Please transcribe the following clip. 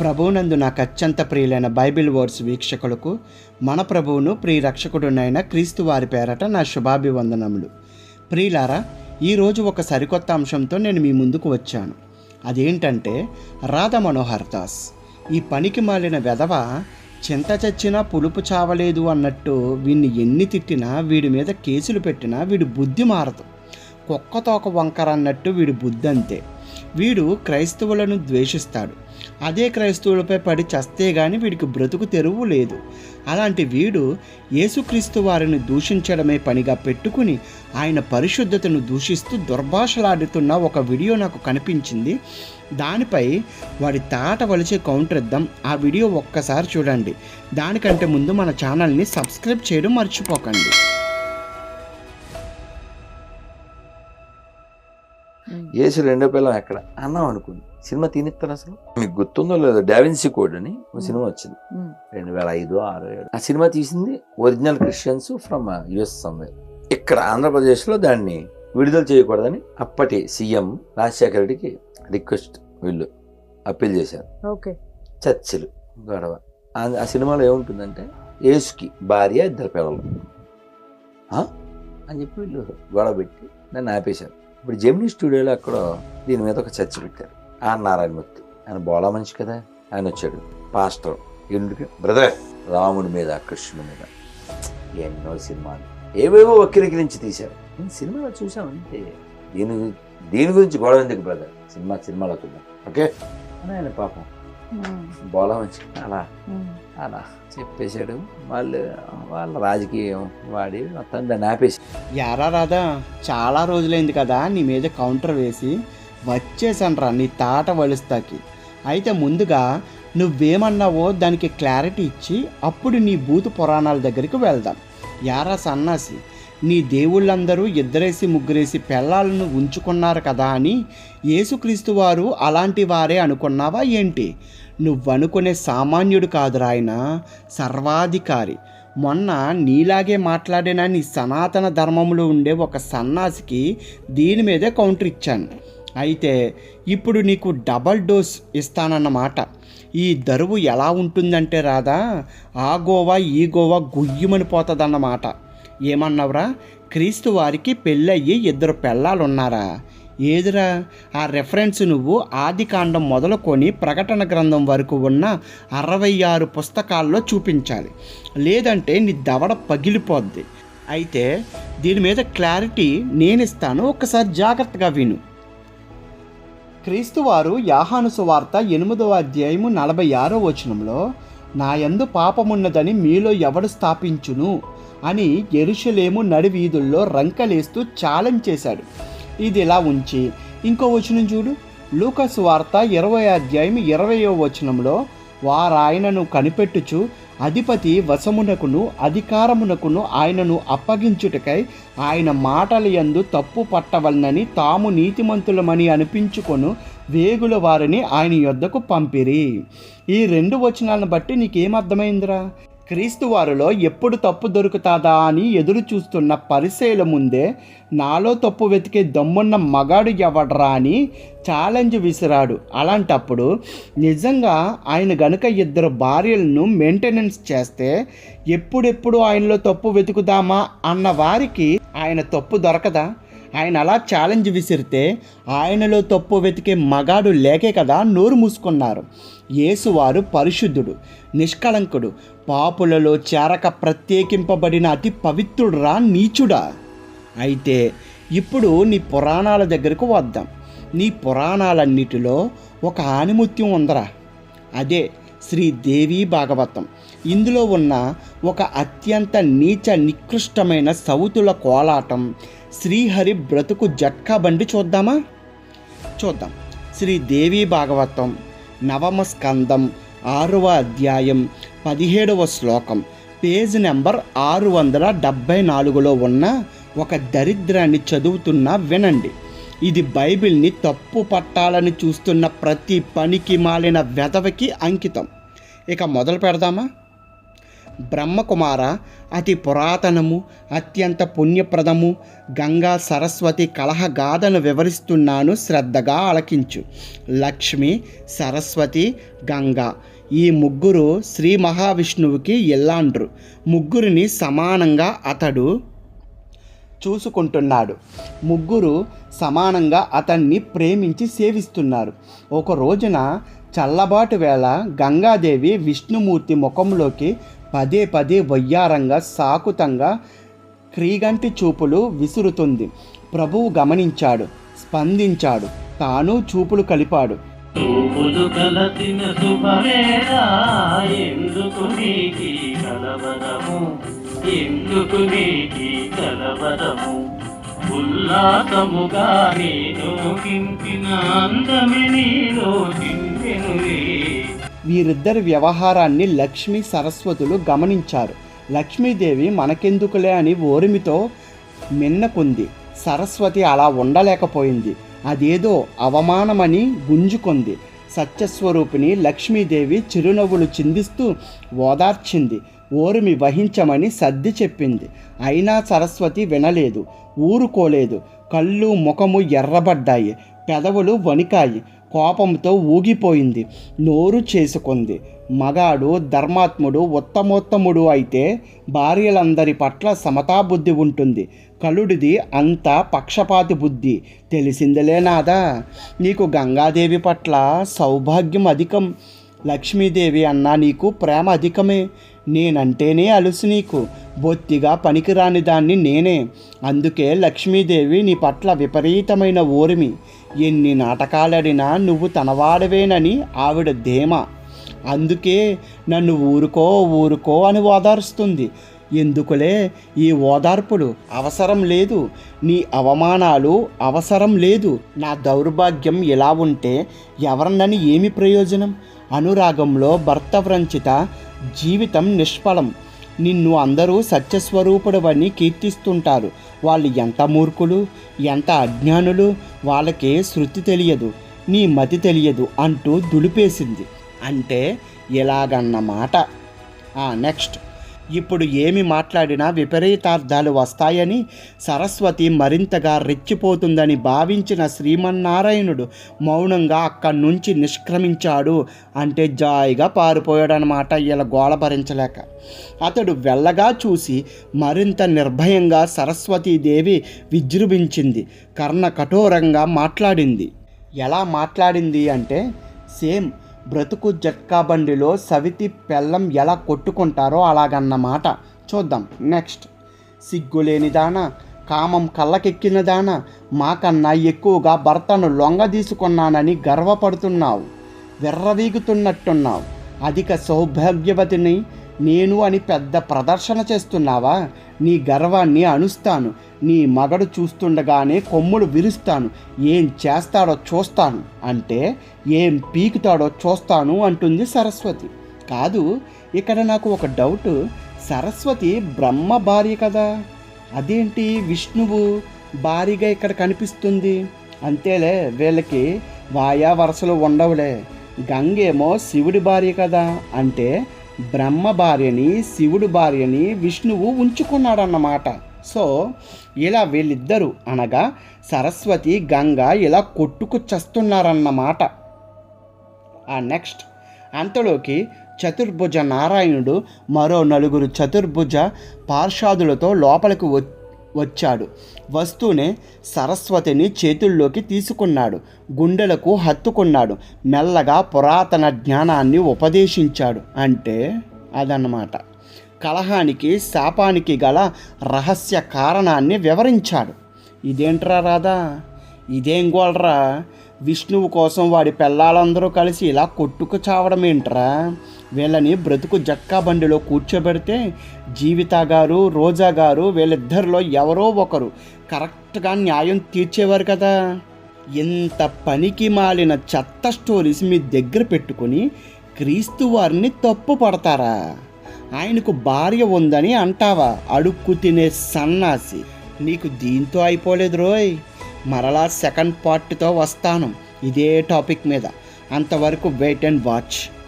ప్రభువునందు నాకు అత్యంత ప్రియులైన బైబిల్ వర్డ్స్ వీక్షకులకు మన ప్రభువును ప్రియరక్షకుడునైన క్రీస్తు వారి పేరట నా శుభాభివందనములు. ప్రియులారా ఈరోజు ఒక సరికొత్త అంశంతో నేను మీ ముందుకు వచ్చాను. అదేంటంటే రాధ మనోహర్ దాస్ ఈ పనికి మాలిన వెధవ చింత చచ్చినా పులుపు చావలేదు అన్నట్టు వీడిని ఎన్ని తిట్టినా వీడి మీద కేసులు పెట్టినా వీడి బుద్ధి మారదు. కుక్కతోక వంకర అన్నట్టు వీడి బుద్ధి అంతే వీడు క్రైస్తవులను ద్వేషిస్తాడు. అదే క్రైస్తవులపై పడి చస్తే గాని వీడికి బ్రతుకు తెరువు లేదు. అలాంటి వీడు యేసుక్రీస్తు వారిని దూషించడమే పనిగా పెట్టుకుని ఆయన పరిశుద్ధతను దూషిస్తూ దుర్భాషలాడుతున్న ఒక వీడియో నాకు కనిపించింది. దానిపై వాడి తాట వలిచే కౌంటర్ ఇద్దాం. ఆ వీడియో ఒక్కసారి చూడండి. దానికంటే ముందు మన ఛానల్ని సబ్స్క్రైబ్ చేయడం మర్చిపోకండి. ఏసు రెండో పిల్లం ఎక్కడ? అన్నాం అనుకుంది సినిమా తినిస్తారు అసలు? మీకు గుర్తుందో లేదో డావిన్సీ కోడ్ అని ఒక సినిమా వచ్చింది. రెండు వేల ఐదు ఆరు ఏడు. ఆ సినిమా తీసింది original Christians from US somewhere ఇక్కడ ఆంధ్రప్రదేశ్లో దాన్ని విడుదల చేయకూడదని అప్పటి సీఎం రాజశేఖర రెడ్డికి రిక్వెస్ట్ వీళ్ళు అప్పీల్ చేశారు. ఓకే. చర్చిలు గొడవ. ఆ- సినిమాలో ఏముంటుందంటే యేసుకి భార్య ఇద్దరు పిల్లలు? అని చెప్పి వీళ్ళు గొడవ పెట్టి నన్ను ఆపేశారు. ఇప్పుడు జెమినీ స్టూడియోలో అక్కడ దీని మీద ఒక చర్చ పెట్టారు. ఆ నారాయణమూర్తి. ఆయన బోలా మనిషి కదా? ఆయన వచ్చాడు. పాస్టర్. ఎందుకు? బ్రదర్ రాముడి మీద కృష్ణుడి మీద. ఎన్నో సినిమాలు. ఏవేవో వక్రీకరించి తీశారు. నేను సినిమాలో చూసాం అంతే. దీని దీని గురించి గొడవ ఎందుకు బ్రదర్? సినిమా సినిమాలో చూద్దాం. ఓకే? అని ఆయన పాపం. బోలా అలా. అలా చెప్పేశాడు. వాళ్ళు వాళ్ళ రాజకీయం వాడి మొత్తం దాన్ని ఆపేసి. యారా రాదా చాలా రోజులైంది కదా నీ మీద కౌంటర్ వేసి వచ్చేసాను రా నీ తాట వలుస్తాకి. అయితే ముందుగా నువ్వేమన్నావో దానికి క్లారిటీ ఇచ్చి అప్పుడు నీ భూత పురాణాల దగ్గరికి వెళ్దాం. యారా సన్నాసి నీ దేవుళ్ళందరూ ఇద్దరేసి ముగ్గురేసి పెళ్ళాలను ఉంచుకున్నారు కదా అని యేసుక్రీస్తు వారు అలాంటి వారే అనుకున్నావా ఏంటి? నువ్వనుకునే సామాన్యుడు కాదురా ఆయన సర్వాధికారి. మొన్న నీలాగే మాట్లాడిన నీ సనాతన ధర్మంలో ఉండే ఒక సన్నాసికి దీని మీదే కౌంటర్ ఇచ్చాను. అయితే ఇప్పుడు నీకు డబల్ డోస్ ఇస్తానన్నమాట. ఈ దరువు ఎలా ఉంటుందంటే రాదా ఆ గోవా ఈ గోవా గుయ్యమని పోతుందన్నమాట. ఏమన్నావురా? క్రీస్తు వారికి పెళ్ళయ్యి ఇద్దరు పెళ్ళాలున్నారా? ఏదిరా? ఆ రెఫరెన్స్ నువ్వు ఆది కాండం మొదలుకొని ప్రకటన గ్రంథం వరకు ఉన్న అరవై ఆరు పుస్తకాల్లో చూపించాలి. లేదంటే నీ దవడ పగిలిపోద్ది. అయితే దీని మీద క్లారిటీ నేను ఇస్తాను ఒకసారి జాగ్రత్తగా విను. క్రీస్తువారు యాహాను సువార్త ఎనిమిదవ అధ్యాయము నలభై ఆరో వచనంలో నాయందు పాపమున్నదని మీలో ఎవడు స్థాపించును? అని ఎరుషలేము నడి వీధుల్లో రంకలేస్తూ ఛాలెంజ్ చేశాడు. ఇది ఇలా ఉంచి? ఇంకో వచనం చూడు. లూకస్ వార్త ఇరవై అధ్యాయం ఇరవయో వచనంలో వారాయనను కనిపెట్టుచు అధిపతి వశమునకును అధికారమునకును ఆయనను అప్పగించుటకై ఆయన మాటల యందు తప్పు పట్టవలనని తాము నీతిమంతులమని అనిపించుకొను వేగుల వారిని ఆయన యొద్దకు పంపిరి. ఈ రెండు వచనాలను బట్టి నీకేమర్థమైందిరా క్రీస్తు వారిలో ఎప్పుడు తప్పు దొరుకుతాదా అని ఎదురు చూస్తున్న పరిశీల ముందే నాలో తప్పు వెతికే దమ్మున్న మగాడు ఎవడరా అని ఛాలెంజ్ విసిరాడు. అలాంటప్పుడు నిజంగా ఆయన గనుక ఇద్దరు భార్యలను మెయింటెనెన్స్ చేస్తే ఎప్పుడెప్పుడు ఆయనలో తప్పు వెతుకుదామా అన్న వారికి ఆయన తప్పు దొరకదా? ఆయన అలా ఛాలెంజ్ విసిరితే ఆయనలో తప్పు వెతికే మగాడు లేకే కదా నోరు మూసుకున్నారు. యేసువారు పరిశుద్ధుడు నిష్కళంకుడు పాపులలో చేరక ప్రత్యేకింపబడిన అతి పవిత్రుడురా నీచుడా. అయితే ఇప్పుడు నీ పురాణాల దగ్గరకు వద్దాం. నీ పురాణాలన్నిటిలో ఒక ఆనిముత్యం ఉందరా. అదే శ్రీదేవి భాగవతం. ఇందులో ఉన్న ఒక అత్యంత నీచ నికృష్టమైన సౌతుల కోలాటం శ్రీహరి బ్రతుకు జట్కా బండి చూద్దామా? చూద్దాం. శ్రీదేవి భాగవతం నవమ స్కందం ఆరవ అధ్యాయం పదిహేడవ శ్లోకం పేజ్ నెంబర్ ఆరు వందల డెబ్భై నాలుగులో ఉన్న ఒక దరిద్రాన్ని చదువుతున్నా వినండి. ఇది బైబిల్ని తప్పు పట్టాలని చూస్తున్న ప్రతి పనికి మాలిన వెధవకి అంకితం. ఇక మొదలు పెడదామా? బ్రహ్మకుమార అతి పురాతనము అత్యంత పుణ్యప్రదము గంగా సరస్వతి కలహగాథను వివరిస్తున్నాను శ్రద్ధగా ఆలకించు. లక్ష్మి సరస్వతి గంగా ఈ ముగ్గురు శ్రీ మహావిష్ణువుకి ఎల్లాండ్రు ముగ్గురిని సమానంగా అతడు చూసుకుంటున్నాడు. ముగ్గురు సమానంగా అతన్ని ప్రేమించి సేవిస్తున్నారు. ఒక రోజున చల్లబాటు వేళ గంగాదేవి విష్ణుమూర్తి ముఖంలోకి పదే పదే వయ్యారంగా సాకుతంగా క్రీగంటి చూపులు విసురుతుంది. ప్రభువు గమనించాడు స్పందించాడు తాను చూపులు కలిపాడు. చూపులు కలసిన ఎందుకు నీకి ఎందుకు నీటి కలవరము. ఉల్లాసముగా నేను అందమి నీలో వీరిద్దరి వ్యవహారాన్ని లక్ష్మి సరస్వతులు గమనించారు. లక్ష్మీదేవి మనకెందుకులే అని ఓరిమితో మిన్నకుంది. సరస్వతి అలా ఉండలేకపోయింది. అదేదో అవమానమని గుంజుకుంది. సత్యస్వరూపిణి లక్ష్మీదేవి చిరునవ్వులు చిందిస్తూ ఓదార్చింది. ఓరిమి వహించమని సర్ది చెప్పింది. అయినా సరస్వతి వినలేదు ఊరుకోలేదు. కళ్ళు ముఖము ఎర్రబడ్డాయి పెదవులు వణికాయి కోపంతో ఊగిపోయింది నోరు చేసుకుంది. మగాడు ధర్మాత్ముడు ఉత్తమోత్తముడు అయితే భార్యలందరి పట్ల సమతాబుద్ధి ఉంటుంది. కలుడిది అంత పక్షపాతి బుద్ధి. తెలిసిందిలే నాదా నీకు గంగాదేవి పట్ల సౌభాగ్యం అధికం. లక్ష్మీదేవి అన్నా నీకు ప్రేమ అధికమే. నేనంటేనే అలుసు నీకు. బొత్తిగా పనికిరాని దాన్ని నేనే. అందుకే లక్ష్మీదేవి నీ పట్ల విపరీతమైన ఓరిమి. ఎన్ని నాటకాలాడినా నువ్వు తనవాడవేనని ఆవిడ ధీమ. అందుకే నన్ను ఊరుకో ఊరుకో అని ఓదారుస్తుంది. ఎందుకులే? ఈ ఓదార్పులు అవసరం లేదు. నీ అవమానాలు అవసరం లేదు. నా దౌర్భాగ్యం ఇలా ఉంటే ఎవరినని ఏమి ప్రయోజనం? అనురాగంలో భర్త వ్రంచిత జీవితం నిష్ఫలం. నిన్ను అందరూ సత్యస్వరూపుడవని కీర్తిస్తుంటారు. వాళ్ళు ఎంత మూర్ఖులు ఎంత అజ్ఞానులు వాళ్ళకే శృతి తెలియదు నీ మతి తెలియదు అంటూ దులిపేసింది. అంటే ఇలాగన్నమాట నెక్స్ట్. ఇప్పుడు ఏమి మాట్లాడినా విపరీతార్థాలు వస్తాయని సరస్వతి మరింతగా రెచ్చిపోతుందని భావించిన శ్రీమన్నారాయణుడు మౌనంగా అక్కడి నుంచి నిష్క్రమించాడు అంటే జాయిగా పారిపోయాడనమాట ఇలా గోళ భరించలేక. అతడు వెళ్ళగా చూసి మరింత నిర్భయంగా సరస్వతీదేవి విజృంభించింది కర్ణ కఠోరంగా మాట్లాడింది. ఎలా మాట్లాడింది అంటే సేమ్ బ్రతుకు జక్కాబండిలో సవితి పెళ్ళం ఎలా కొట్టుకుంటారో అలాగన్నమాట. చూద్దాం. నెక్స్ట్. సిగ్గులేనిదానా? కామం కళ్ళకెక్కినదానా? మాకన్నా ఎక్కువగా భర్తను లొంగ తీసుకున్నానని గర్వపడుతున్నావు. విర్రవీగుతున్నట్టున్నావు. అధిక సౌభాగ్యవతిని నేను అని పెద్ద ప్రదర్శన చేస్తున్నావా? నీ గర్వాన్ని అణుస్తాను. నీ మగడు చూస్తుండగానే కొమ్ములు విరుస్తాను. ఏం చేస్తాడో చూస్తాను. అంటే ఏం పీకుతాడో చూస్తాను అంటుంది సరస్వతి. కాదు ఇక్కడ నాకు ఒక డౌట్. సరస్వతి బ్రహ్మ భార్య కదా. అదేంటి విష్ణువు భారీగా ఇక్కడ కనిపిస్తుంది? అంతేలే వీళ్ళకి వాయా వరసలు ఉండవులే. గంగేమో శివుడి భార్య కదా. అంటే బ్రహ్మ భార్యని శివుడు భార్యని విష్ణువు ఉంచుకున్నాడన్నమాట. సో ఇలా వీళ్ళిద్దరూ అనగా సరస్వతి గంగ ఇలా కొట్టుకు చస్తున్నారన్నమాట. ఆ నెక్స్ట్ అంతలోకి చతుర్భుజ నారాయణుడు మరో నలుగురు చతుర్భుజ పార్షాదులతో లోపలికి వ వచ్చాడు. వస్తూనే సరస్వతిని చేతుల్లోకి తీసుకున్నాడు. గుండెలకు హత్తుకున్నాడు. మెల్లగా పురాతన జ్ఞానాన్ని ఉపదేశించాడు. అంటే అదన్నమాట. కలహానికి శాపానికి గల రహస్య కారణాన్ని వివరించాడు. ఇదేంట్రా రాధా? ఇదేం గోల్రా? విష్ణువు కోసం వాడి పిల్లాలందరూ కలిసి ఇలా కొట్టుకు చావడం ఏంట్రా? వీళ్ళని బ్రతుకు జక్కా బండిలో కూర్చోబెడితే జీవిత గారు రోజా గారు వీళ్ళిద్దరిలో ఎవరో ఒకరు కరెక్ట్గా న్యాయం తీర్చేవారు కదా. ఇంత పనికి మాలిన చెత్త స్టోరీస్ మీ దగ్గర పెట్టుకొని క్రీస్తు వారిని తప్పు పడతారా? ఆయనకు భార్య ఉందని అంటావా? అడుక్కు తినే సన్నాసి. నీకు దీంతో అయిపోలేదు రోయ్. మరలా సెకండ్ పార్ట్తో వస్తాను ఇదే టాపిక్ మీద. అంతవరకు వెయిట్ అండ్ వాచ్.